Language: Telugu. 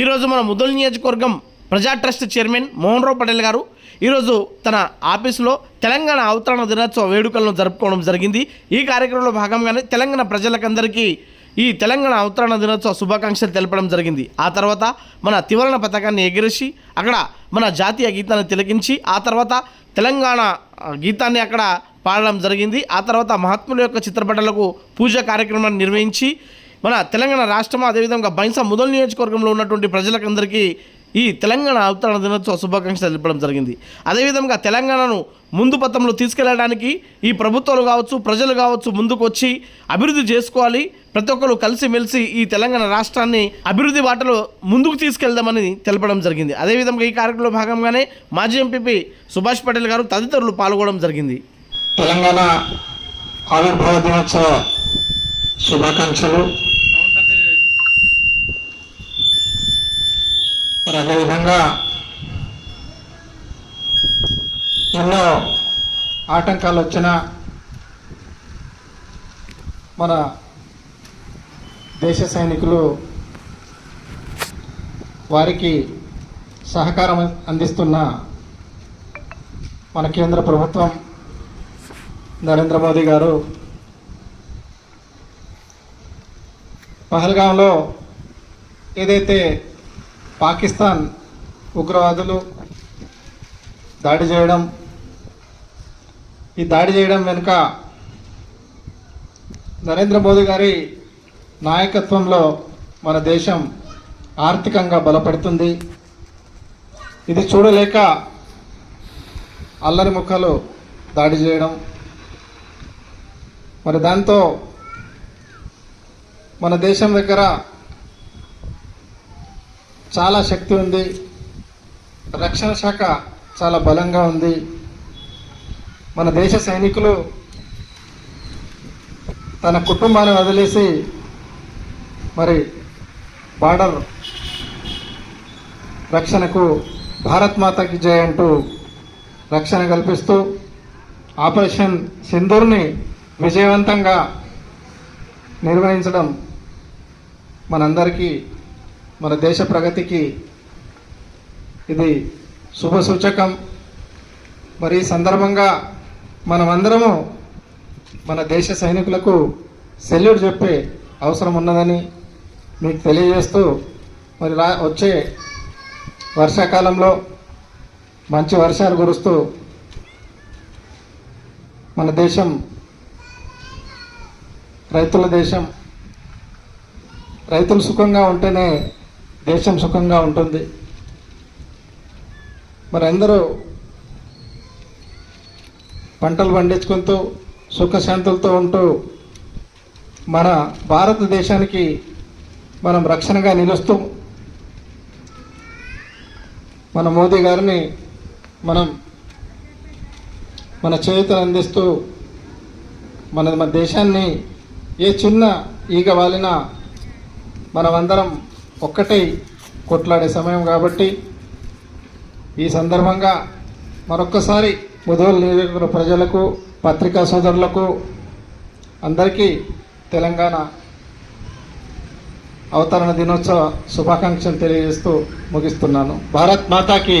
ఈరోజు మన ముదల్ నియోజకవర్గం ప్రజా ట్రస్ట్ చైర్మన్ మోహన్ రావు పటేల్ గారు ఈరోజు తన ఆఫీసులో తెలంగాణ అవతరణ దినోత్సవ వేడుకలను జరుపుకోవడం జరిగింది. ఈ కార్యక్రమంలో భాగంగానే తెలంగాణ ప్రజలకందరికీ ఈ తెలంగాణ అవతరణ దినోత్సవ శుభాకాంక్షలు తెలపడం జరిగింది. ఆ తర్వాత మన తివరణ పథకాన్ని ఎగిరేసి అక్కడ మన జాతీయ గీతాన్ని తిలకించి ఆ తర్వాత తెలంగాణ గీతాన్ని అక్కడ పాడడం జరిగింది. ఆ తర్వాత మహాత్ముల యొక్క చిత్రపటాలకు పూజ కార్యక్రమాన్ని నిర్వహించి మన తెలంగాణ రాష్ట్రం అదేవిధంగా బైంస ముదల్ నియోజకవర్గంలో ఉన్నటువంటి ప్రజలకందరికీ ఈ తెలంగాణ అవతరణ దినోత్సవ శుభాకాంక్షలు తెలపడం జరిగింది. అదేవిధంగా తెలంగాణను ముందు పథంలో తీసుకెళ్ళడానికి ఈ ప్రభుత్వాలు కావచ్చు ప్రజలు కావచ్చు ముందుకు వచ్చి అభివృద్ధి చేసుకోవాలి. ప్రతి ఒక్కరు కలిసిమెలిసి ఈ తెలంగాణ రాష్ట్రాన్ని అభివృద్ధి బాటలో ముందుకు తీసుకెళ్దామని తెలపడం జరిగింది. అదేవిధంగా ఈ కార్యక్రమంలో భాగంగానే మాజీ ఎంపీపీ సుభాష్ పటేల్ గారు తదితరులు పాల్గొనడం జరిగింది. తెలంగాణ ఆవిర్భావ దినోత్సవ శుభాకాంక్షలు. మరి అదేవిధంగా ఎన్నో ఆటంకాలు వచ్చిన మన దేశ సైనికులు వారికి సహకారం అందిస్తున్న మన కేంద్ర ప్రభుత్వం నరేంద్ర మోదీ గారు పహల్గాంలో ఏదైతే పాకిస్తాన్ ఉగ్రవాదులు దాడి చేయడం ఈ దాడి చేయడం వెనుక నరేంద్ర మోదీ గారి నాయకత్వంలో మన దేశం ఆర్థికంగా బలపడుతుంది. ఇది చూడలేక అల్లరి ముక్కలు దాడి చేయడం. మరి దాంతో మన దేశం దగ్గర చాలా శక్తి ఉంది. రక్షణ శాఖ చాలా బలంగా ఉంది. మన దేశ సైనికులు తన కుటుంబాన్ని వదిలేసి మరి బార్డర్ రక్షణకు భారత్ మాతకి జయ అంటూ రక్షణ కల్పిస్తూ ఆపరేషన్ సింధూర్ని విజయవంతంగా నిర్వహించడం మనందరికీ మన దేశ ప్రగతికి ఇది శుభ సూచకం. మరి ఈ సందర్భంగా మనమందరము మన దేశ సైనికులకు సెల్యూట్ చెప్పే అవసరం ఉన్నదని మీకు తెలియజేస్తూ మరి రా వచ్చే వర్షాకాలంలో మంచి వర్షాలు కురుస్తూ మన దేశం రైతుల దేశం రైతులు సుఖంగా ఉంటేనే దేశం సుఖంగా ఉంటుంది. మరి అందరూ పంటలు పండించుకుంటూ సుఖశాంతులతో ఉంటూ మన భారతదేశానికి మనం రక్షణగా నిలుస్తూ మన మోదీ గారిని మనం మన చేతులు అందిస్తూ మన మన దేశాన్ని ఏ చిన్న ఈగ వాలినా మనమందరం ఒక్కటై కొట్లాడే సమయం కాబట్టి ఈ సందర్భంగా మరొక్కసారి ముదోలు నియోజకవర్గ ప్రజలకు పత్రికా సోదరులకు అందరికీ తెలంగాణ అవతరణ దినోత్సవ శుభాకాంక్షలు తెలియజేస్తూ ముగిస్తున్నాను. భారత్ మాతాకి